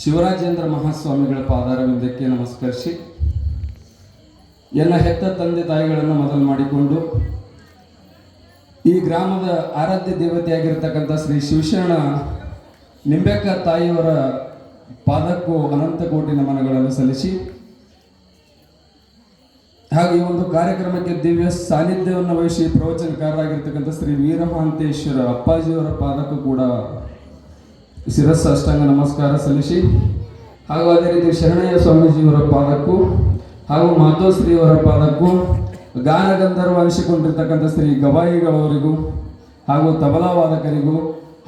ಶಿವರಾಜೇಂದ್ರ ಮಹಾಸ್ವಾಮಿಗಳ ಪಾದಾರವಿಂದಕ್ಕೆ ನಮಸ್ಕರಿಸಿ. ಎಲ್ಲ ಹೆತ್ತ ತಂದೆ ತಾಯಿಗಳನ್ನು ಮೊದಲು ಮಾಡಿಕೊಂಡು ಈ ಗ್ರಾಮದ ಆರಾಧ್ಯ ದೇವತೆಯಾಗಿರ್ತಕ್ಕಂಥ ಶ್ರೀ ಶಿವಶರಣ ನಿಂಬೆಕ್ಕ ತಾಯಿಯವರ ಪಾದಕ್ಕೂ ಅನಂತ ಕೋಟಿ ನಮನಗಳನ್ನು ಸಲ್ಲಿಸಿ, ಹಾಗೂ ಈ ಒಂದು ಕಾರ್ಯಕ್ರಮಕ್ಕೆ ದಿವ್ಯ ಸಾನ್ನಿಧ್ಯವನ್ನು ವಹಿಸಿ ಪ್ರವಚನಕಾರರಾಗಿರ್ತಕ್ಕಂಥ ಶ್ರೀ ವೀರಮಹಾಂತೇಶ್ವರ ಅಪ್ಪಾಜಿಯವರ ಪಾದಕ್ಕೂ ಕೂಡ ಶಿರಸ್ಸು ಅಷ್ಟಾಂಗ ನಮಸ್ಕಾರ ಸಲ್ಲಿಸಿ. ಹಾಗೂ ಅದೇ ರೀತಿ ಶರಣಯ್ಯ ಸ್ವಾಮೀಜಿಯವರ ಪಾದಕ್ಕೂ ಹಾಗೂ ಮಾತೋಶ್ರೀಯವರ ಪಾದಕ್ಕೂ ಗಾನ ಗಂಧರ್ವ ಅನಿಸಿಕೊಂಡಿರ್ತಕ್ಕಂಥ ಶ್ರೀ ಗವಾಯಿಗಳವರಿಗೂ ಹಾಗೂ ತಬಲಾ ವಾದಕರಿಗೂ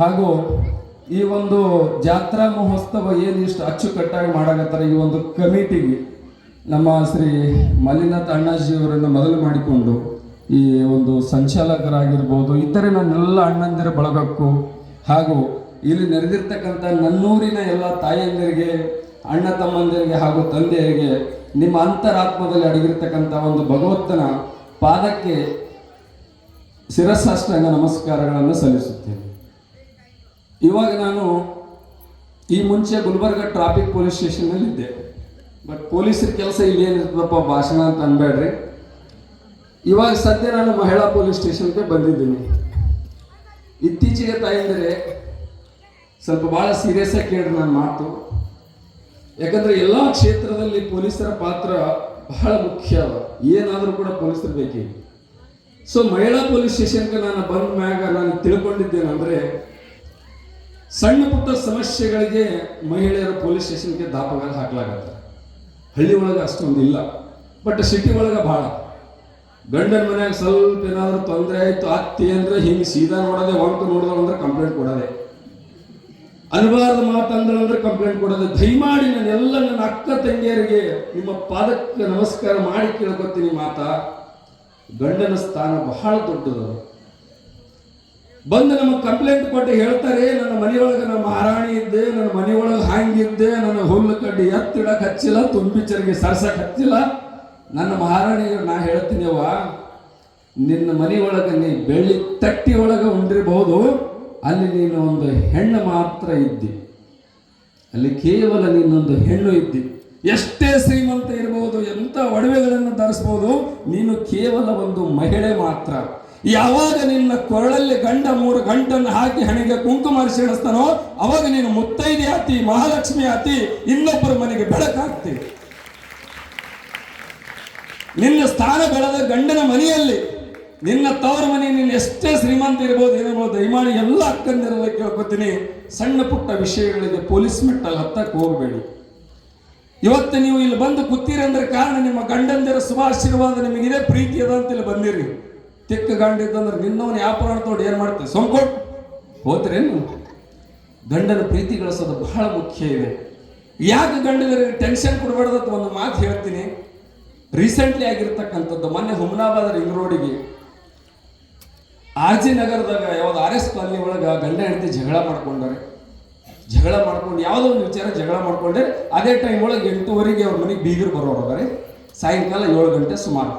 ಹಾಗೂ ಈ ಒಂದು ಜಾತ್ರಾ ಮಹೋತ್ಸವ ಏನು ಇಷ್ಟು ಅಚ್ಚುಕಟ್ಟಾಗಿ ಮಾಡಾಕತ್ತಾರೆ ಈ ಒಂದು ಕಮಿಟಿಗೆ ನಮ್ಮ ಶ್ರೀ ಮಲ್ಲಿನಾಥ್ ಅಣ್ಣಾಜಿಯವರನ್ನು ಮೊದಲು ಮಾಡಿಕೊಂಡು ಈ ಒಂದು ಸಂಚಾಲಕರಾಗಿರ್ಬೋದು, ಇತರೆ ನನ್ನೆಲ್ಲ ಅಣ್ಣಂದಿರ ಬಳಗಕ್ಕೂ ಹಾಗೂ ಇಲ್ಲಿ ನೆರೆದಿರ್ತಕ್ಕಂಥ ನನ್ನೂರಿನ ಎಲ್ಲ ತಾಯಿಯಂದಿರಿಗೆ ಅಣ್ಣ ತಮ್ಮಂದಿರಿಗೆ ಹಾಗೂ ತಂದೆಯರಿಗೆ, ನಿಮ್ಮ ಅಂತರಾತ್ಮದಲ್ಲಿ ಅಡಗಿರ್ತಕ್ಕಂಥ ಒಂದು ಭಗವಂತನ ಪಾದಕ್ಕೆ ಶಿರಸಾಷ್ಟಾಂಗ ನಮಸ್ಕಾರಗಳನ್ನು ಸಲ್ಲಿಸುತ್ತೇನೆ. ಇವಾಗ ನಾನು ಈ ಮುಂಚೆ ಗುಲ್ಬರ್ಗ ಟ್ರಾಫಿಕ್ ಪೊಲೀಸ್ ಸ್ಟೇಷನ್ನಲ್ಲಿ ಇದ್ದೆ. ಬಟ್ ಪೊಲೀಸರ ಕೆಲಸ ಇಲ್ಲಿ ಏನಿರ್ತದಪ್ಪ ಭಾಷಣ ಅಂತ ಅನ್ಬೇಡ್ರಿ. ಇವಾಗ ಸದ್ಯ ನಾನು ಮಹಿಳಾ ಪೊಲೀಸ್ ಸ್ಟೇಷನ್ಗೆ ಬಂದಿದ್ದೀನಿ. ಇತ್ತೀಚೆಗೆ ತಾಯಂದರೆ ಸ್ವಲ್ಪ ಭಾಳ ಸೀರಿಯಸ್ ಆಗಿ ಕೇಳಿ ನನ್ನ ಮಾತು. ಯಾಕಂದ್ರೆ ಎಲ್ಲ ಕ್ಷೇತ್ರದಲ್ಲಿ ಪೊಲೀಸರ ಪಾತ್ರ ಬಹಳ ಮುಖ್ಯ. ಏನಾದರೂ ಕೂಡ ಪೊಲೀಸರು ಬೇಕೇ? ಸೊ ಮಹಿಳಾ ಪೊಲೀಸ್ ಸ್ಟೇಷನ್ಗೆ ನಾನು ಬಂದ ಮ್ಯಾಗ ನಾನು ತಿಳ್ಕೊಂಡಿದ್ದೇನೆಂದರೆ, ಸಣ್ಣ ಪುಟ್ಟ ಸಮಸ್ಯೆಗಳಿಗೆ ಮಹಿಳೆಯರು ಪೊಲೀಸ್ ಸ್ಟೇಷನ್ಗೆ ದಾಪಗಾಲ ಹಾಕ್ಲಾಗತ್ತೆ. ಹಳ್ಳಿ ಒಳಗೆ ಅಷ್ಟೊಂದು ಇಲ್ಲ. ಬಟ್ ಸಿಟಿ ಒಳಗೆ ಭಾಳ ಗಂಡನ ಮನೆಯಾಗ ಸ್ವಲ್ಪ ಏನಾದರೂ ತೊಂದರೆ ಆಯ್ತು ಅತ್ತಿ ಅಂದ್ರೆ ಹಿಂಗೆ ಸೀದಾ ನೋಡೋದೆ ಹೊಂಟು ನೋಡಿದ್ರು ಅಂದ್ರೆ ಕಂಪ್ಲೇಂಟ್ ಕೊಡೋದೆ. ಅನ್ಬಾರ್ದು ಮಾತಂದ್ರೆ ಕಂಪ್ಲೇಂಟ್ ಕೊಡೋದು. ದಯಮಾಡಿ ನಾನು ಎಲ್ಲ ನನ್ನ ಅಕ್ಕ ತಂಗಿಯರಿಗೆ ನಿಮ್ಮ ಪಾದಕ್ಕೆ ನಮಸ್ಕಾರ ಮಾಡಿ ಕೇಳ್ಕೊತೀನಿ ಮಾತಾ. ಗಂಡನ ಸ್ಥಾನ ಬಹಳ ದೊಡ್ಡದು. ಬಂದು ನಮಗೆ ಕಂಪ್ಲೇಂಟ್ ಕೊಟ್ಟು ಹೇಳ್ತಾರೆ, ನನ್ನ ಮನೆಯೊಳಗೆ ನಮ್ಮ ಮಹಾರಾಣಿ ಇದ್ದೆ, ನನ್ನ ಮನೆಯೊಳಗೆ ಹಾಂಗಿದ್ದೆ ನನ್ನ ಹುಲ್ಲು ಕಡ್ಡಿ ಎತ್ತಿಡಕ್ಕೆ ಹಚ್ಚಿಲ್ಲ ತುಂಬಿಚರಿಗೆ ಸರ್ಸಕ್ಕೆ ಹಚ್ಚಿಲ್ಲ. ನನ್ನ ಮಹಾರಾಣಿ ನಾ ಹೇಳ್ತೀನಿ ನಿನ್ನ ಮನೆಯೊಳಗೆ ನೀ ಬೆಳ್ಳಿ ತಟ್ಟಿ ಒಳಗೆ ಉಂಡಿರಬಹುದು. ಅಲ್ಲಿ ನೀನು ಒಂದು ಹೆಣ್ಣು ಮಾತ್ರ ಇದ್ದಿ. ಅಲ್ಲಿ ಕೇವಲ ನೀನೊಂದು ಹೆಣ್ಣು ಇದ್ದಿ. ಎಷ್ಟೇ ಶ್ರೀಮಂತ ಇರಬಹುದು ಎಂಥ ಒಡವೆಗಳನ್ನು ಧರಿಸ್ಬೋದು, ನೀನು ಕೇವಲ ಒಂದು ಮಹಿಳೆ ಮಾತ್ರ. ಯಾವಾಗ ನಿನ್ನ ಕೊರಳಲ್ಲಿ ಗಂಡ ಮೂರು ಗಂಟನ್ನು ಹಾಕಿ ಹಣೆಗೆ ಕುಂಕುಮ ಸೇರಿಸ್ತಾನೋ ಅವಾಗ ನೀನು ಮುತ್ತೈದೆ ಆತಿ ಮಹಾಲಕ್ಷ್ಮಿ ಆತಿ ಇನ್ನೊಬ್ಬರ ಮನೆಗೆ ಬೆಳಕಾಗ್ತಿ. ನಿನ್ನ ಸ್ಥಾನ ಬೆಳೆದ ಗಂಡನ ಮನೆಯಲ್ಲಿ ನಿನ್ನ ತವರ ಮನೆ ನೀನು ಎಷ್ಟೇ ಶ್ರೀಮಂತ ಇರ್ಬೋದು, ಏನೋ ದಯಮಾಡಿ ಎಲ್ಲ ಅಕ್ಕಂದಿರಲ್ಲ ಕೇಳ್ಕೊತೀನಿ. ಸಣ್ಣ ಪುಟ್ಟ ವಿಷಯಗಳಿಗೆ ಪೊಲೀಸ್ ಮೆಟ್ಟಲ್ಲಿ ಹತ್ತಕ್ಕೆ ಹೋಗಬೇಡಿ. ಇವತ್ತು ನೀವು ಇಲ್ಲಿ ಬಂದು ಕೂತೀರಿ ಅಂದ್ರೆ ಕಾರಣ ನಿಮ್ಮ ಗಂಡಂದಿರ ಶುಭಾಶೀರ್ವಾದ ನಿಮಗಿದೆ, ಪ್ರೀತಿ ಅದ ಅಂತ ಇಲ್ಲಿ ಬಂದಿರಿ. ತಿಕ್ಕ ಗಂಡ ಇದ್ದಂದ್ರೆ ನಿನ್ನವನ ವ್ಯಾಪಾರ ತೋಡಿ ಏನು ಮಾಡ್ತೀವಿ ಸೋಂಕೋಟ್ ಹೋತ್ರೇನು ಗಂಡನ ಪ್ರೀತಿ ಗಳಿಸೋದು ಬಹಳ ಮುಖ್ಯ ಇದೆ. ಯಾಕೆ ಗಂಡನಿಗೆ ಟೆನ್ಷನ್ ಕೊಡಬಾರ್ದು ಒಂದು ಮಾತು ಹೇಳ್ತೀನಿ. ರೀಸೆಂಟ್ಲಿ ಆಗಿರ್ತಕ್ಕಂಥದ್ದು, ಮೊನ್ನೆ ಹುಮನಾಬಾದ್ ರಿಂಗ್ ರೋಡಿಗೆ ಆರ್ ಜಿ ನಗರದಾಗ ಯಾವ್ದು ಆರ್ ಎಸ್ ಕಾಲನಿ ಒಳಗೆ ಗಂಡ ಹೆಂಡತಿ ಜಗಳ ಮಾಡ್ಕೊಂಡಾರೆ ಜಗಳ ಮಾಡ್ಕೊಂಡು ಯಾವುದೋ ಒಂದು ವಿಚಾರ ಜಗಳ ಮಾಡ್ಕೊಂಡೆ ಅದೇ ಟೈಮ್ ಒಳಗೆ ಎಂಟೂವರೆಗೆ ಅವ್ರ ಮನೆಗೆ ಬೀಗರು ಬರೋರು ಅದಾರೆ. ಸಾಯಂಕಾಲ ಏಳು ಗಂಟೆ ಸುಮಾರು.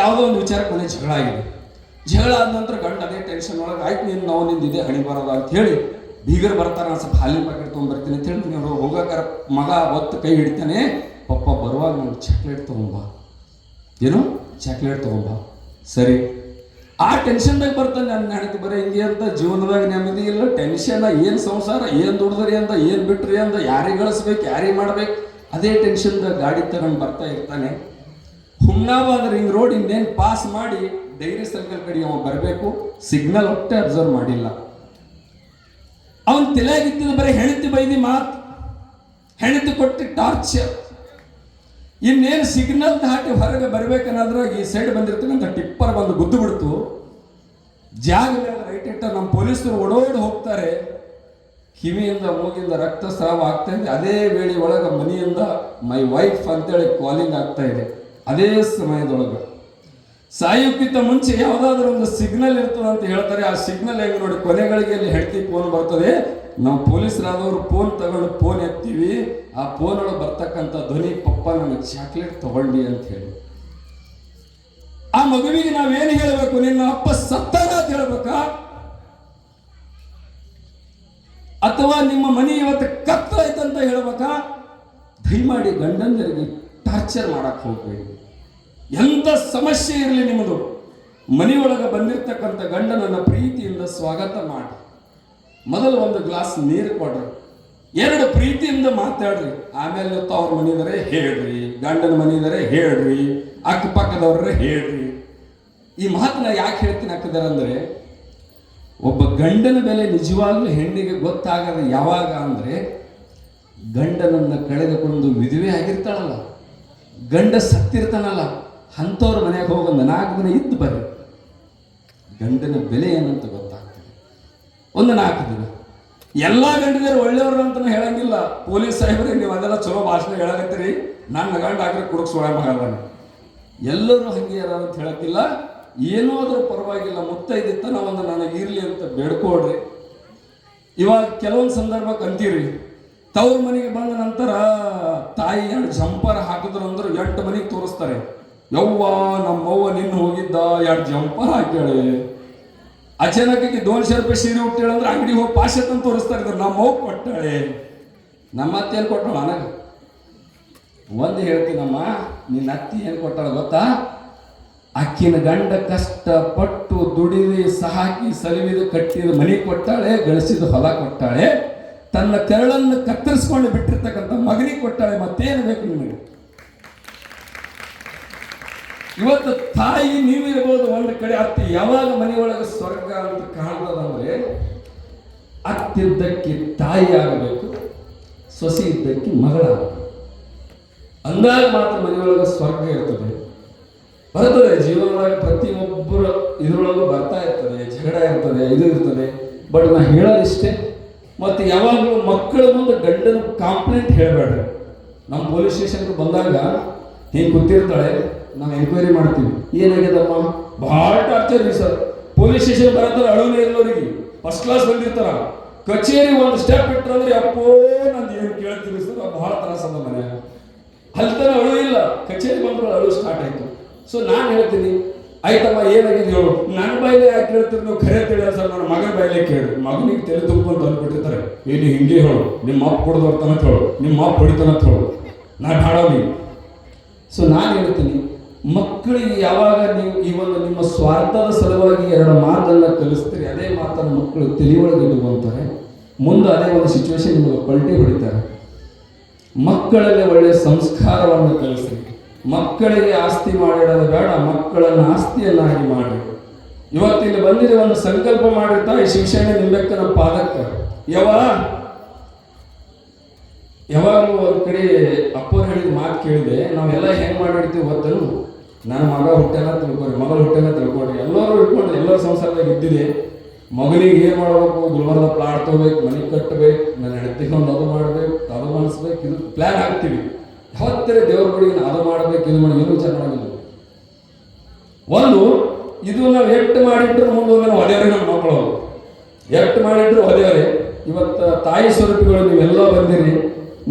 ಯಾವುದೋ ಒಂದು ವಿಚಾರ ಮನೆ ಜಗಳ ಆಗಿದೆ. ಜಗಳ ಆದ ನಂತರ ಗಂಡ ಅದೇ ಟೆನ್ಷನ್ ಒಳಗೆ, ಆಯ್ತು ನೀನು ನಾವು ನಿಂದಿದೆ ಹಣಿ ಬರೋದು ಅಂತ ಹೇಳಿ ಬೀಗರು ಬರ್ತಾರೆ, ನಾನು ಸ್ವಲ್ಪ ಹಾಲಿನ ಪ್ಯಾಕೆಟ್ ತೊಗೊಂಡ್ಬರ್ತೀನಿ ಅಂತ ಹೇಳಿ ನೀವು ಹೋಗಾಕಾರ ಮಗ ಒತ್ತು ಕೈ ಹಿಡಿತಾನೆ, ಪಪ್ಪ, ಬರುವಾಗ ನಾನು ಚಾಕ್ಲೇಟ್ ತೊಗೊಂಬ ಏನು? ಚಾಕ್ಲೇಟ್ ತೊಗೊಂಬ ಸರಿ. ಆ ಟೆನ್ಷನ್ದಾಗ ಬರ್ತಾನೆ ನನ್ನ ಹೆಣತಿ ಬರೀ ಹಿಂಗೆ ಅಂತ. ಜೀವನದಾಗ ನೆಮ್ಮದಿ ಇಲ್ಲ ಟೆನ್ಷನ್ ಏನು ಸಂಸಾರ, ಏನು ದುಡಿದ್ರಿ ಅಂತ, ಏನು ಬಿಟ್ರಿ ಅಂತ, ಯಾರಿಗೆ ಗಳಿಸ್ಬೇಕು, ಯಾರಿಗೆ ಮಾಡ್ಬೇಕು? ಅದೇ ಟೆನ್ಷನ್ದಾಗ ಗಾಡಿ ತಗೊಂಡು ಬರ್ತಾ ಇರ್ತಾನೆ. ಹುಮ್ನಾಬಾದ್ ರಿಂಗ್ ರೋಡ್ ಇನ್ನೇನು ಪಾಸ್ ಮಾಡಿ ಡೈರಿ ಸರ್ಕಲ್ ಕಡೆ ಅವ ಬರಬೇಕು. ಸಿಗ್ನಲ್ ಒಟ್ಟೆ ಅಬ್ಸರ್ವ್ ಮಾಡಿಲ್ಲ. ಅವನ್ ತಲೆಯಾಗಿದ್ದ ಬರೀ ಹೆಣತಿ ಬೈದಿ ಮಾತು. ಹೆಣತಿ ಕೊಟ್ಟು ಟಾರ್ಚರ್ ಇನ್ನೇನು ಸಿಗ್ನಲ್ ದಾಟಿ ಹೊರಗೆ ಬರ್ಬೇಕನ್ನೋದ್ರಾಗ ಈ ಸೈಡ್ ಬಂದಿರ್ತಕ್ಕಂಥ ಟಿಪ್ಪರ್ ಬಂದು ಗುದ್ದು ಬಿಡ್ತು. ಜಾಗ ರೈಟ್ ಇಟ್ಟ ನಮ್ಮ ಪೊಲೀಸರು ಓಡೋಡಿ ಹೋಗ್ತಾರೆ. ಕಿವಿಯಿಂದ, ಮೂಗಿಂದ ರಕ್ತಸ್ರಾವ ಆಗ್ತಾ ಇದೆ. ಅದೇ ವೇಳೆ ಒಳಗೆ ಮನೆಯಿಂದ ಮೈ ವೈಫ್ ಅಂತೇಳಿ ಕಾಲಿಂಗ್ ಆಗ್ತಾ ಇದೆ. ಅದೇ ಸಮಯದೊಳಗೆ. ಸಾಯೋಕ್ಕಿಂತ ಮುಂಚೆ ಯಾವುದಾದ್ರೂ ಒಂದು ಸಿಗ್ನಲ್ ಇರ್ತದೆ ಅಂತ ಹೇಳ್ತಾರೆ, ಆ ಸಿಗ್ನಲ್ ಹೇಗೆ ನೋಡಿ ಕೊನೆಗಳಿಗೆ ಅಲ್ಲಿ ಹೆಂಡತಿ ಫೋನ್ ಬರ್ತದೆ. ನಾವು ಪೊಲೀಸರಾದವರು ಫೋನ್ ತಗೊಂಡು ಫೋನ್ ಎತ್ತೀವಿ. ಆ ಫೋನ್ ಒಳಗೆ ಬರ್ತಕ್ಕಂಥ ಧ್ವನಿ, ಪಪ್ಪ, ನನಗೆ ಚಾಕ್ಲೇಟ್ ತಗೊಳ್ಳಿ ಅಂತ ಹೇಳಿ. ಆ ಮಗುವಿಗೆ ನಾವೇನು ಹೇಳಬೇಕು? ನಿನ್ನ ಅಪ್ಪ ಸತ್ತಾನ ಅಂತ ಹೇಳ್ಬೇಕಾ? ಅಥವಾ ನಿಮ್ಮ ಮನೆ ಇವತ್ತು ಕತ್ತಾಯ್ತಂತ ಹೇಳ್ಬೇಕಾ? ದಯಮಾಡಿ ಗಂಡಂದರಿಗೆ ಟಾರ್ಚರ್ ಮಾಡಕ್ಕೆ ಹೋಗ್ಬೇಡಿ. ಎಂಥ ಸಮಸ್ಯೆ ಇರಲಿ ನಿಮ್ಮದು? ಮನೆಯೊಳಗೆ ಬಂದಿರತಕ್ಕಂಥ ಗಂಡನನ್ನ ಪ್ರೀತಿಯಿಂದ ಸ್ವಾಗತ ಮಾಡಿ. ಮೊದಲು ಒಂದು ಗ್ಲಾಸ್ ನೀರು ಕೊಡ್ರಿ. ಎರಡು ಪ್ರೀತಿಯಿಂದ ಮಾತಾಡ್ರಿ. ಆಮೇಲೆ ತವ್ರ ಮನೆಯವರೆ ಹೇಳ್ರಿ, ಗಂಡನ ಮನೆಯವರೆ ಹೇಳ್ರಿ, ಅಕ್ಕಪಕ್ಕದವ್ರೆ ಹೇಳ್ರಿ. ಈ ಮಾತನ್ನ ಯಾಕೆ ಹೇಳ್ತೀನಿ ಹಾಕಿದಾರೆ ಅಂದರೆ, ಒಬ್ಬ ಗಂಡನ ಬೆಲೆ ನಿಜವಾಗ್ಲೂ ಹೆಣ್ಣಿಗೆ ಗೊತ್ತಾಗದ ಯಾವಾಗ ಅಂದರೆ, ಗಂಡನನ್ನು ಕಳೆದುಕೊಂಡು ವಿಧವೆ ಆಗಿರ್ತಾಳಲ್ಲ. ಗಂಡ ಸತ್ತಿರ್ತಾನಲ್ಲ. ಅಂಥವ್ರ ಮನೆಗೆ ಹೋಗೊಂದು ನಾಲ್ಕು ದಿನ ಇದ್ದು ಬರ್ರಿ. ಗಂಡನ ಬೆಲೆ ಏನಂತ ಗೊತ್ತಾಗ್ತದೆ. ಒಂದು ನಾಲ್ಕು ದಿನ. ಎಲ್ಲ ಗಂಡಿನರು ಒಳ್ಳೆಯವರು ಅಂತ ಹೇಳಂಗಿಲ್ಲ. ಪೊಲೀಸ್ ಸಾಹೇಬ್ರೆ, ನೀವು ಅದೆಲ್ಲ ಚಲೋ ಭಾಷಣ ಹೇಳಕತ್ತೀರಿ. ನನ್ನ ಗಂಡ ಹಾಕ್ರೆ ಕುಡುಕ್ ಮಗಲ್ದಾನೆ ಎಲ್ಲರೂ ಹಂಗೆ ಯಾರು ಅಂತ ಹೇಳಕ್ಕಿಲ್ಲ. ಏನೋ ಅದ್ರ ಪರವಾಗಿಲ್ಲ. ಒಂದು ನನಗೆ ಇರಲಿ ಅಂತ ಬೇಡ್ಕೊಡ್ರಿ ಇವಾಗ ಕೆಲವೊಂದು ಸಂದರ್ಭಕ್ಕೆ ಅಂತೀರಿ. ತವ್ರ ಮನೆಗೆ ಬಂದ ನಂತರ ತಾಯಿ ಎರಡು ಜಂಪರ್ ಹಾಕಿದ್ರು ಅಂದ್ರೆ ಎಂಟು ಮನೆಗೆ ತೋರಿಸ್ತಾರೆ. ಯವ್ವ, ನಮ್ಮವ್ವ ನಿನ್ನ ಹೋಗಿದ್ದ ಎರಡು ಜಂಪರ್ ಹಾಕ್ಯಾಳೆ? ಅಚಾನಕಕ್ಕೆ ದೋನ್ಶೆ ರೂಪಾಯಿ ಸೀರೆ ಹುಟ್ಟೇಳ ಅಂದ್ರೆ ಅಂಗಡಿ ಹೋಗಿ ಪಾಶೆ ಅಂತ ತೋರಿಸ್ತಾ ಇದ್ರು ನಮ್ಮ ಅವ್ವ ಕೊಟ್ಟಾಳೆ. ನಮ್ಮ ಅತ್ತೆ ಏನು ಕೊಟ್ಟಳು ಅನಗ ಒಂದು ಹೇಳ್ತೀನಮ್ಮ ನಿನ್ನ ಅತ್ತಿ ಏನು ಕೊಟ್ಟಾಳ ಗೊತ್ತಾ? ಅಕ್ಕಿನ ಗಂಡ ಕಷ್ಟಪಟ್ಟು ದುಡಿದು ಸಹಾಕಿ ಸಲಿವಿದು ಕಟ್ಟಿದ ಮನೆ ಕೊಟ್ಟಾಳೆ, ಗಳಿಸಿದ ಹೊಲ ಕೊಟ್ಟಾಳೆ. ತನ್ನ ತೆರಳನ್ನು ಕತ್ತರಿಸ್ಕೊಂಡು ಬಿಟ್ಟಿರ್ತಕ್ಕಂಥ ಮಗನಿಗೆ ಕೊಟ್ಟಾಳೆ, ಮತ್ತೇನು ಬೇಕು ನಿಮಗೆ ಇವತ್ತು ತಾಯಿ ಇರಬಹುದು ಒಂದು ಕಡೆ. ಅತ್ತಿ ಯಾವಾಗ ಮನೆಯೊಳಗೆ ಸ್ವರ್ಗ ಅಂತ ಕಾಣ್ತದಂದ್ರೆ ಅತ್ತಿದ್ದಕ್ಕೆ ತಾಯಿ ಆಗಬೇಕು, ಸೊಸೆ ಇದ್ದಕ್ಕೆ ಮಗಳಾಗಬೇಕು ಅಂದಾಗ ಮಾತ್ರ ಮನೆಯೊಳಗೆ ಸ್ವರ್ಗ ಇರ್ತದೆ. ಬರ್ತದೆ ಜೀವನದಾಗ ಪ್ರತಿಯೊಬ್ಬರ ಇದರೊಳಗೂ ಬರ್ತಾ ಇರ್ತದೆ, ಜಗಳ ಇರ್ತದೆ, ಇದು ಇರ್ತದೆ. ಬಟ್ ನಾ ಹೇಳೋದಿಷ್ಟೇ, ಮತ್ತು ಯಾವಾಗಲೂ ಮಕ್ಕಳ ಮುಂದೆ ಗಂಡನ ಕಾಂಪ್ಲೇಂಟ್ ಹೇಳಬೇಡ್ರಿ. ನಮ್ಮ ಪೊಲೀಸ್ ಸ್ಟೇಷನ್ಗೆ ಬಂದಾಗ ಹಿಂಗೆ ಕೂತಿರ್ತಾಳೆ ನಾವು ಎಂಕ್ವೈರಿ ಮಾಡ್ತೀವಿ. ಏನಾಗ್ಯದಮ್ಮ ಭಾಳ ಟಾರ್ಚರ್ ರೀ ಸರ್. ಪೊಲೀಸ್ ಸ್ಟೇಷನ್ ಬರತ್ತಾರ ಅಳುನೇ ಇಲ್ಲವರಿಗೆ ಫಸ್ಟ್ ಕ್ಲಾಸ್ ಬಂದಿರ್ತಾರ. ಕಚೇರಿ ಒಂದು ಸ್ಟೆಪ್ ಇಟ್ಟರಂದ್ರೆ ಅಪ್ಪೋ ನಂದು ಏನು ಕೇಳ್ತೀನಿ ಸರ್ ಭಾಳ ತ್ರಾಸ ಅದ ಮನೆ. ಅಲ್ಲಿ ತನಕ ಅಳು ಇಲ್ಲ. ಕಚೇರಿ ಬಂದ್ರೆ ಅಳು ಸ್ಟಾರ್ಟ್ ಆಯ್ತು. ಸೊ ನಾನು ಹೇಳ್ತೀನಿ ಆಯ್ತಮ್ಮ ಏನಾಗಿದೆ ಹೇಳು. ನನ್ನ ಬಾಯಿಲೆ ಯಾಕೆ ಕೇಳ್ತೀರಿ ನೀವು? ಖರೆ ತಿಳಿಯ ಸರ್ ನನ್ನ ಮಗನ ಬಾಯಿಲೆ ಕೇಳಿ. ಮಗನಿಗೆ ತಲೆ ಅಂತ ಅಂದ್ಬಿಟ್ಟಿರ್ತಾರೆ. ಏನು ಹಿಂಗೆ ಹೇಳು. ನಿಮ್ಮ ಅಪ್ಪ ಕೊಡದವ್ರ ಹೇಳು. ನಿಮ್ಮ ಅಪ್ಪ ಹೊಡಿತಾನ ಹೇಳು. ನಾ ಭಾಳವಿ ಸೊ ನಾನು ಹೇಳ್ತೀನಿ ಮಕ್ಕಳಿಗೆ ಯಾವಾಗ ನೀವು ಈ ಒಂದು ನಿಮ್ಮ ಸ್ವಾರ್ಥದ ಸಲುವಾಗಿ ಎರಡು ಮಾತನ್ನ ಕಲಿಸ್ತೀರಿ, ಅದೇ ಮಾತನ್ನು ಮಕ್ಕಳು ತಿಳಿಯೊಳಗೆ ಇಟ್ಕೊತಾರೆ ಮುಂದೆ ಅದೇ ಒಂದು ಸಿಚುವೇಶನ್ ನಿಮಗೆ ಪಲ್ಟಿ ಹೊಡಿತಾರೆ. ಮಕ್ಕಳಲ್ಲಿ ಒಳ್ಳೆಯ ಸಂಸ್ಕಾರವನ್ನು ಕಲಿಸಿ ಮಕ್ಕಳಿಗೆ ಆಸ್ತಿ ಮಾಡಿಡೋದು ಬೇಡ, ಮಕ್ಕಳನ್ನು ಆಸ್ತಿಯನ್ನಾಗಿ ಮಾಡಿ ಇವತ್ತಿಲ್ಲಿ ಬಂದಿರೋ ಒಂದು ಸಂಕಲ್ಪ ಮಾಡಿರ್ತಾ ಈ ಶಿಕ್ಷಣ ನಿಂಬೆಕ್ಕನ ಪಾದಕ್ಕೆ. ಯಾವ ಯಾವಾಗಲೂ ಒಂದು ಕಡೆ ಅಪ್ಪರು ಹೇಳಿದ ಮಾತು ಕೇಳಿದೆ, ನಾವೆಲ್ಲ ಹೆಂಗೆ ಮಾಡಿರ್ತೀವಿ ಗೊತ್ತೇನು? ನನ್ನ ಮಗ ಹುಟ್ಟೆಲ್ಲ ತಿಳ್ಕೊಳ್ರಿ ಮಗಳು ಹುಟ್ಟೆಲ್ಲ ತಿಳ್ಕೊಳ್ರಿ ಎಲ್ಲರೂ ಇಟ್ಕೊಂಡ್ರಿ, ಎಲ್ಲರ ಸಂಸಾರದಾಗ ಇದ್ದಿದೆ. ಮಗನಿಗೆ ಏನು ಮಾಡಬೇಕು? ಗುಲ್ಬರ್ಗ ಪ್ಲಾಟ್ ತೊಗೋಬೇಕು, ಮನೆ ಕಟ್ಟಬೇಕು ನನ್ನ ಹೆಂಡತಿಗೆ ಒಂದು ಅದು ಮಾಡ್ಬೇಕು, ಅದು ಮಾಡಿಸ್ಬೇಕು, ಇದು ಪ್ಲ್ಯಾನ್ ಹಾಕ್ತೀವಿ. ಯಾವತ್ತರ ದೇವ್ರ ಬಳಿಗೆ ನಾನು ಅದು ಮಾಡ್ಬೇಕು, ಇದು ಮಾಡಿ, ಏನು ವಿಚಾರ ಮಾಡೋದಿಲ್ಲ ಒಂದು, ಇದು ನಾವು ಎಷ್ಟು ಮಾಡಿಟ್ರು ಮುಂದೆ ನಾವು ಹೊಡೆಯವ್ರೆ ನಮ್ಮ ಮಕ್ಕಳು. ಎಷ್ಟು ಮಾಡಿಟ್ರು ಹೊಡೆಯವ್ರೆ ಇವತ್ತು ತಾಯಿ ಸ್ವರೂಪಿಗಳು ನೀವೆಲ್ಲ ಬಂದಿರಿ,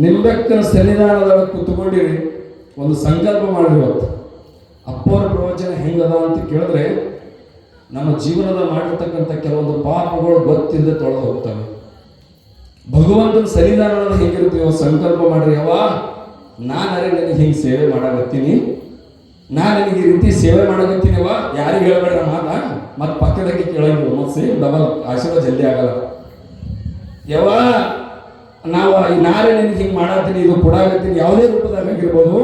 ನಿಂಬೆಕ್ಕನ ಸನ್ನಿಧಾನದೊಳಗೆ ಕೂತ್ಕೊಂಡಿರಿ, ಒಂದು ಸಂಕಲ್ಪ ಮಾಡಿರಿ ಇವತ್ತು. ಅಪ್ಪವರ ಪ್ರವಚನ ಹೆಂಗದ ಅಂತ ಕೇಳಿದ್ರೆ, ನಮ್ಮ ಜೀವನದ ಮಾಡಿರ್ತಕ್ಕಂಥ ಕೆಲವೊಂದು ಪಾಪಗಳು ಗೊತ್ತಿಲ್ಲದೆ ತೊಳೆದು ಹೋಗ್ತವೆ. ಭಗವಂತನ ಸನ್ನಿಧಾನದ ಹೇಗಿರ್ತೀವೋ ಸಂಕಲ್ಪ ಮಾಡ್ರಿ ಯಾವ ನಾನರೆ ನನಗೆ ಹಿಂಗೆ ಸೇವೆ ಮಾಡಾಕತ್ತೀನಿ. ನಾನು ನನಗೆ ಈ ರೀತಿ ಸೇವೆ ಮಾಡಕತ್ತೀನಿವ ಯಾರಿಗೆ ಹೇಳಬೇಡ ಮಾತ? ಮತ್ತೆ ಪಕ್ಕದಕ್ಕೆ ಕೇಳಂಗಿಲ್ಲ ಮತ್ತೆ ಸೇಮ್ ಡಬಲ್ ಆಶೀರ್ವಾದ ಜಲ್ದಿ ಆಗಲ್ಲ. ಯಾವ ನಾವು ನಾರೇ ನಿನಗೆ ಹಿಂಗೆ ಮಾಡತ್ತೀನಿ, ಇದು ಕೊಡಾಕತ್ತೀನಿ, ಯಾವುದೇ ರೂಪದಾಗ ಆಗಿರ್ಬೋದು.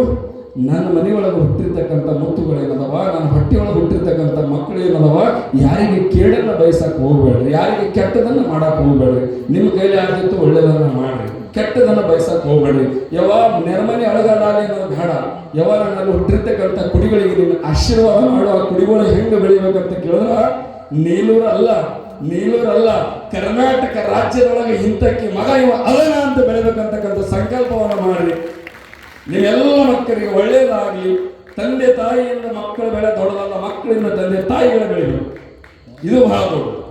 ನನ್ನ ಮನೆಯೊಳಗೆ ಹುಟ್ಟಿರ್ತಕ್ಕಂಥ ಮುತ್ತುಗಳೇನದವ ನನ್ನ ಹೊಟ್ಟೆಯೊಳಗೆ ಹುಟ್ಟಿರ್ತಕ್ಕಂಥ ಮಕ್ಕಳು ಏನದವ ಯಾರಿಗೆ ಕೇಡನ್ನ ಬಯಸಕ್ಕೆ ಹೋಗ್ಬೇಡ್ರಿ, ಯಾರಿಗೆ ಕೆಟ್ಟದನ್ನು ಮಾಡಕ್ಕೆ ಹೋಗ್ಬೇಡ್ರಿ. ನಿಮ್ಮ ಕೈಲಿ ಆಗಿತ್ತು ಒಳ್ಳೆಯದನ್ನು ಮಾಡ್ರಿ, ಕೆಟ್ಟದನ್ನು ಬಯಸಕ್ಕೆ ಹೋಗ್ಬೇಡ್ರಿ. ಯಾವ ನೆರಮನೆ ಅಳಗಾಡಲಿ ಅನ್ನೋದು ಬೇಡ. ಯಾವಾಗ ನನ್ನಲ್ಲಿ ಹುಟ್ಟಿರ್ತಕ್ಕಂಥ ಕುಡಿಗಳಿಗೆ ನಿನ್ನ ಆಶೀರ್ವಾದ ಮಾಡುವ ಕುಡಿಗಳು ಹೆಂಗೆ ಬೆಳಿಬೇಕಂತ ಕೇಳಿದ್ರ? ನೀಲೂರು ಅಲ್ಲ ನೀಲೂರು ಅಲ್ಲ, ಕರ್ನಾಟಕ ರಾಜ್ಯದೊಳಗೆ ಹಿಂತಕ್ಕೆ ಮಗ ಇವ ಅಲ್ಲ ಅಂತ ಬೆಳಿಬೇಕಂತಕ್ಕಂಥ ಸಂಕಲ್ಪವನ್ನು ಮಾಡ್ರಿ. ನೀವೆಲ್ಲ ಮಕ್ಕಳಿಗೆ ಒಳ್ಳೆಯದಾಗಲಿ, ತಂದೆ ತಾಯಿಯಿಂದ ಮಕ್ಕಳ ಬೆಳೆ ದೊಡ್ಡದಲ್ಲ ಮಕ್ಕಳಿಂದ ತಂದೆ ತಾಯಿಗಳ ಬೆಳಿಬೇಕು. ಇದು ಬಹಳ ದೊಡ್ಡ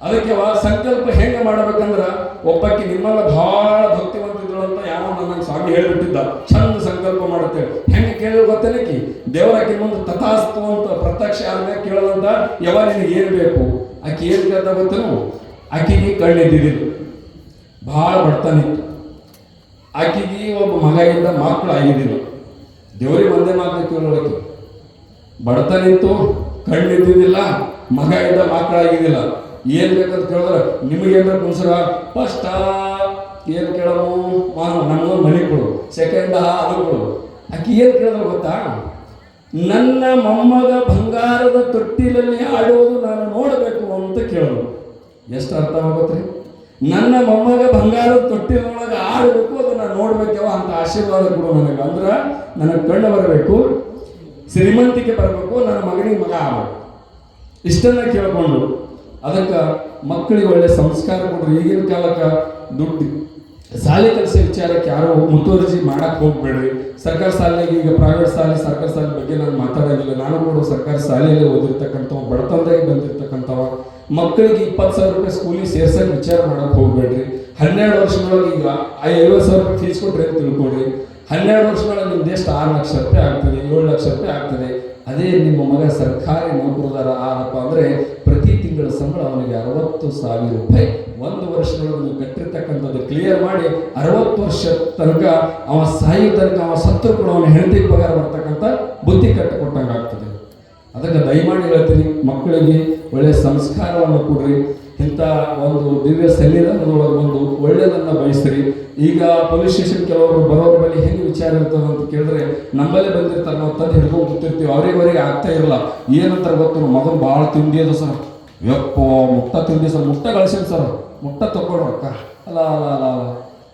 ಅದಕ್ಕೆ ಸಂಕಲ್ಪ ಹೆಂಗೆ ಮಾಡಬೇಕಂದ್ರ ಒಬ್ಬಕ್ಕೆ ನಿಮ್ಮಲ್ಲ ಬಹಳ ಭಕ್ತಿವಂತಿದ್ರು ಅಂತ ಯಾವ ನನ್ನ ಸ್ವಾಮಿ ಹೇಳಿಬಿಟ್ಟಿದ್ದ. ಚಂದ ಸಂಕಲ್ಪ ಮಾಡುತ್ತೆ. ಹೆಂಗೆ ಕೇಳಿದ್ರು ದೇವರ ದೇವರಾಕಿ ಮುಂದೆ ತಥಾಸ್ತು ಅಂತ ಪ್ರತ್ಯಕ್ಷ ಆದ್ಮೇಲೆ ಕೇಳದಂತ ಯಾವ ನಿನಗೆ ಏನು ಬೇಕು? ಆಕೆ ಏನು ಕೇಳ್ತಾ ಗೊತ್ತೇನು? ಆಕೆಗೆ ಕಣ್ಣಿದ್ದಿದ್ದು ಬಹಳ ಬಡತನಿತ್ತು ಆಕೆಗೆ ಒಬ್ಬ ಮಗ ಇದ್ದ ಮಕ್ಕಳು ಆಗಿದ್ದಿಲ್ಲ ದೇವರಿಗೆ ಒಂದೇ ಮಾಡ್ತಿತ್ತು ನೋಡೋಕೆ. ಬಡತನ ಇತ್ತು, ಕಣ್ಣು ಇದ್ದಿದ್ದಿಲ್ಲ, ಮಗ ಇದ್ದ ಮಕ್ಕಳಾಗಿದ್ದಿಲ್ಲ ಏನ್ ಬೇಕಂತ ಕೇಳಿದ್ರೆ ನಿಮಗೇನ ಮುನ್ಸರ ಫಸ್ಟ್ ಏನ್ ಮಾನು ನಮಗೊಂದು ಮನೆ ಕೊಡು. ಸೆಕೆಂಡ್ ಅದು ಕೊಡು. ಆಕೆ ಏನ್ ಕೇಳಿದ್ರೆ ಗೊತ್ತಾ? ನನ್ನ ಮೊಮ್ಮಗ ಬಂಗಾರದ ತೊಟ್ಟಿಲಲ್ಲಿ ಆಡುವುದು ನಾನು ನೋಡಬೇಕು ಅಂತ ಕೇಳೋದು ಎಷ್ಟು ಅರ್ಥ ಆಗುತ್ತೆ ನನ್ನ ಮೊಮ್ಮಗ ಬಂಗಾರದ ತೊಟ್ಟಿನೊಳಗೆ ಆಡಬೇಕು, ಅದನ್ನ ನಾನು ನೋಡ್ಬೇಕವ ಅಂತ ಆಶೀರ್ವಾದ ಕೊಡು ನನಗೆ. ಅಂದ್ರೆ ನನಗೆ ಕಣ್ಣು ಬರಬೇಕು, ಶ್ರೀಮಂತಿಕೆ ಬರಬೇಕು, ನನ್ನ ಮಗನಿಗೆ ಮಗ ಆಗಬೇಕು. ಇಷ್ಟನ್ನ ಕೇಳ್ಕೊಂಡು ಅದಕ್ಕೆ ಮಕ್ಕಳಿಗೆ ಒಳ್ಳೆ ಸಂಸ್ಕಾರ ಕೊಡ್ರಿ. ಈಗಿನ ಕಾಲಕ್ಕೆ ದುಡ್ಡು ಶಾಲೆ ಕೆಲಸ ವಿಚಾರಕ್ಕೆ ಯಾರು ಮುತುವರ್ಜಿ ಮಾಡಕ್ಕೆ ಹೋಗ್ಬೇಡ್ರಿ. ಸರ್ಕಾರ ಶಾಲೆಗೆ ಈಗ ಪ್ರೈವೇಟ್ ಶಾಲೆ, ಸರ್ಕಾರ ಶಾಲೆ ಬಗ್ಗೆ ನಾನು ಮಾತಾಡೋದಿಲ್ಲ. ನಾನು ಕೂಡ ಸರ್ಕಾರಿ ಶಾಲೆಯಲ್ಲಿ ಓದಿರ್ತಕ್ಕಂಥವ್ ಬಡತನದಾಗಿ ಬಂದಿರ್ತಕ್ಕಂಥವ ಮಕ್ಕಳಿಗೆ ಇಪ್ಪತ್ತು ಸಾವಿರ ರೂಪಾಯಿ ಸ್ಕೂಲಿಗೆ ಸೇರ್ಸಕ್ಕೆ ವಿಚಾರ ಮಾಡಕ್ಕೆ ಹೋಗ್ಬೇಡ್ರಿ. ಹನ್ನೆರಡು ವರ್ಷದೊಳಗೆ ಈಗ ಐವತ್ತು ಸಾವಿರ ರೂಪಾಯಿ ಫೀಸ್ ಅಂತ ತಿಳ್ಕೊಡ್ರಿ ಹನ್ನೆರಡು ವರ್ಷದೊಳಗೆ ನಿಮ್ದು ಎಷ್ಟು ಆರು ಲಕ್ಷ ರೂಪಾಯಿ ಆಗ್ತದೆ, ಏಳು ಲಕ್ಷ ರೂಪಾಯಿ ಆಗ್ತದೆ. ಅದೇ ನಿಮ್ಮ ಮಗ ಸರ್ಕಾರಿ ನೌಕರದಾರ ಆರಪ್ಪ ಅಂದರೆ ಪ್ರತಿ ತಿಂಗಳ ಸಂಬಳ ಅವನಿಗೆ ಅರವತ್ತು ಸಾವಿರ ರೂಪಾಯಿ. ಒಂದು ವರ್ಷದೊಳಗೆ ನೀವು ಕಟ್ಟಿರ್ತಕ್ಕಂಥದ್ದು ಕ್ಲಿಯರ್ ಮಾಡಿ ಅರವತ್ತು ವರ್ಷ ತನಕ ಅವ ಸಾಯೋ ತನಕ ಅವ ಸತ್ತು ಕೂಡ ಅವನ ಹೆಂಡತಿ ಪಗಾರ ಬರ್ತಕ್ಕಂಥ ಬುದ್ಧಿ ಕಟ್ಟಿಕೊಟ್ಟಂಗೆ ಆಗ್ತದೆ ಅದಕ್ಕೆ ದಯಮಾಡಿ ಹೇಳ್ತೀನಿ, ಮಕ್ಕಳಿಗೆ ಒಳ್ಳೆಯ ಸಂಸ್ಕಾರವನ್ನು ಕೊಡ್ರಿ. ಇಂಥ ಒಂದು ದಿವ್ಯ ಸನ್ನಿಧಾನದೊಳಗೆ ಒಂದು ಒಳ್ಳೆಯದನ್ನು ಬಯಸ್ರಿ. ಈಗ ಪೊಲೀಸ್ ಸ್ಟೇಷನ್ ಕೆಲವರು ಬರೋರ ಬಳಿ ಹೆಂಗೆ ವಿಚಾರ ಇರ್ತದೆ ಅಂತ ಕೇಳಿದ್ರೆ, ನಮ್ಮಲ್ಲೇ ಬಂದಿರ್ತಾರೆ, ನಾವು ತಂದು ಹಿಡ್ಕೊಂಡು ಕೂತಿರ್ತೀವಿ ಅವರಿವರಿಗೆ ಅವರಿಗೆ ಆಗ್ತಾ ಇರಲ್ಲ. ಏನಂತಾರೆ ಗೊತ್ತು ಮಗನ್ ಭಾಳ ತಿಂಡಿ ಅದು ಸರ್. ಯಪ್ಪ, ಮುಟ್ಟ ತಿಂಡಿ ಸರ್. ಮುಟ್ಟ ಗಳಿಸೇನು ಸರ್. ಮುಟ್ಟ ತಗೊಂಡು ರೊಕ್ಕ. ಅಲ್ಲ ಅಲ್ಲ ಅಲ್ಲ ಅಲ್ಲ.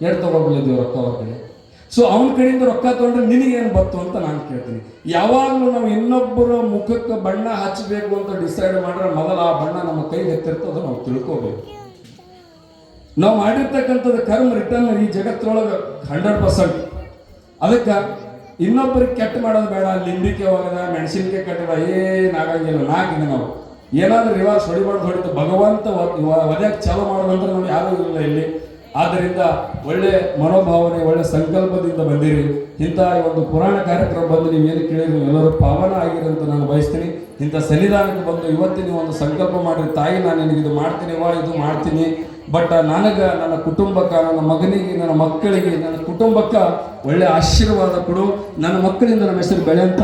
ಎಷ್ಟು ತಗೊಂಡ್ಬಿಟ್ಟಿದ್ದೀವಿ ರೊಕ್ಕ ಅವ್ರ ಕಡೆ ಸೊ ಅವನ ಕಡೆಯಿಂದ ರೊಕ್ಕ ತೊಗೊಂಡ್ರೆ ನಿನಗೇನು ಬತ್ತು ಅಂತ ನಾನು ಕೇಳ್ತೀನಿ. ಯಾವಾಗಲೂ ನಾವು ಇನ್ನೊಬ್ಬರ ಮುಖಕ್ಕೆ ಬಣ್ಣ ಹಚ್ಚಬೇಕು ಅಂತ ಡಿಸೈಡ್ ಮಾಡ್ರೆ ಮೊದಲ ಆ ಬಣ್ಣ ನಮ್ಮ ಕೈ ಎತ್ತಿರ್ತದ ನಾವು ತಿಳ್ಕೋಬೇಕು. ನಾವು ಮಾಡಿರ್ತಕ್ಕಂಥದ್ದು ಕರ್ಮ ರಿಟರ್ನ್ ಈ ಜಗತ್ತೊಳಗೆ ಹಂಡ್ರೆಡ್ ಪರ್ಸೆಂಟ್ ಅದಕ್ಕೆ ಇನ್ನೊಬ್ಬರಿಗೆ ಕೆಟ್ಟ ಮಾಡೋದು ಬೇಡ, ಲಿಂಬಿಕೆ ಹೋಗದ, ಮೆಣಸಿನ್ಕಾಯಿ ಕಟ್ಟದ ಏನಾಗಂಗಿಲ್ಲ ನಾಗಿನ ನಾವು. ಏನಾದ್ರೂ ರಿವಾರ್ಸ್ ಹೊಡಿಬಾರ್ದು ಹೊಡಿತು ಭಗವಂತ ಒದ್ಯಾಕೆ ಚಾಲು ಮಾಡೋದಂದ್ರೆ ನಾವು ಯಾರೂ ಇರಲಿಲ್ಲ ಇಲ್ಲಿ. ಆದ್ದರಿಂದ ಒಳ್ಳೆ ಮನೋಭಾವನೆ, ಒಳ್ಳೆ ಸಂಕಲ್ಪದಿಂದ ಬಂದಿರಿ. ಇಂಥ ಈ ಒಂದು ಪುರಾಣ ಕಾರ್ಯಕ್ರಮ ಬಂದು ನೀವು ಏನು ಕೇಳಿದ್ರು ಎಲ್ಲರೂ ಪಾವನ ಆಗಿರಿ ಅಂತ ನಾನು ಬಯಸ್ತೀನಿ. ಇಂಥ ಸನ್ನಿಧಾನಕ್ಕೆ ಬಂದು ಇವತ್ತಿನ ಒಂದು ಸಂಕಲ್ಪ ಮಾಡಿ ತಾಯಿ, ನಾನು ನಿನಗೆ ಇದು ಮಾಡ್ತೀನಿ ವಾ ಇದು ಮಾಡ್ತೀನಿ. ಬಟ್ ನನಗೆ, ನನ್ನ ಕುಟುಂಬಕ್ಕೆ, ನನ್ನ ಮಗನಿಗೆ, ನನ್ನ ಮಕ್ಕಳಿಗೆ, ನನ್ನ ಕುಟುಂಬಕ್ಕೆ ಒಳ್ಳೆ ಆಶೀರ್ವಾದ ಕೊಡು. ನನ್ನ ಮಕ್ಕಳಿಂದ ನಮ್ಮ ಹೆಸರು ಬೆಳೆಯಂತ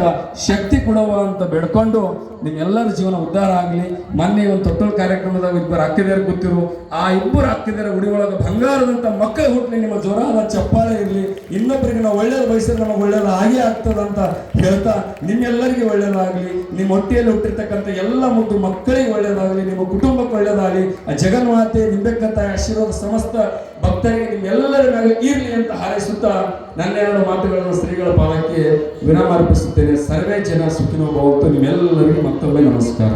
ಶಕ್ತಿ ಕೊಡುವ ಅಂತ ಬೆಡ್ಕೊಂಡು ನಿಮ್ಮೆಲ್ಲರ ಜೀವನ ಉದ್ಧಾರ ಆಗಲಿ. ಮೊನ್ನೆ ಒಂದು ತೊಟ್ಟಲ್ ಕಾರ್ಯಕ್ರಮದಾಗ ಇಬ್ಬರು ಅಕ್ಕಿದೇರು ಗೊತ್ತಿರು. ಆ ಇಬ್ಬರು ಅಕ್ಕಿದೇರ ಒಳಗೆ ಬಂಗಾರದಂತ ಮಕ್ಕಳು ಹುಟ್ಟಲಿ ನಿಮ್ಮ ಜ್ವರ ಚಪ್ಪಾಳೆ ಇರಲಿ. ಇನ್ನೊಬ್ಬರಿಗೆ ನಾವು ಒಳ್ಳೇದು ಬಯಸಿದ್ರೆ ನಮಗೆ ಒಳ್ಳೇದು ಆಗೇ ಆಗ್ತದ ಅಂತ ಹೇಳ್ತಾ ನಿಮ್ಮೆಲ್ಲರಿಗೆ ಒಳ್ಳೇದಾಗಲಿ ನಿಮ್ಮ ಹೊಟ್ಟೆಯಲ್ಲಿ ಹುಟ್ಟಿರ್ತಕ್ಕಂಥ ಎಲ್ಲ ಮುದ್ದು ಮಕ್ಕಳಿಗೆ ಒಳ್ಳೇದಾಗಲಿ ನಿಮ್ಮ ಕುಟುಂಬಕ್ಕೆ ಆ ಜಗನ್ಮಾತೆ ನಿಂಬೆಕ್ಕಂತ ಆಶೀರ್ವಾದ ಸಮಸ್ತ ಭಕ್ತರಿಗೆ ನಿಮ್ಮೆಲ್ಲರ ಮೇಲೆ ಇರಲಿ ಅಂತ ಹಾರೈಸುತ್ತಾ ನನ್ನೆರಡು ಮಾತುಗಳನ್ನು ಶ್ರೀಗಳ ಪಾದಕ್ಕೆ ವಿರಾಮ ಅರ್ಪಿಸುತ್ತೇನೆ ಸರ್ವೇ ಜನ ಸುಖಿನೋ ಭವಂತು. ನಿಮ್ಮೆಲ್ಲರಿಗೂ ಮತ್ತೊಮ್ಮೆ ನಮಸ್ಕಾರ.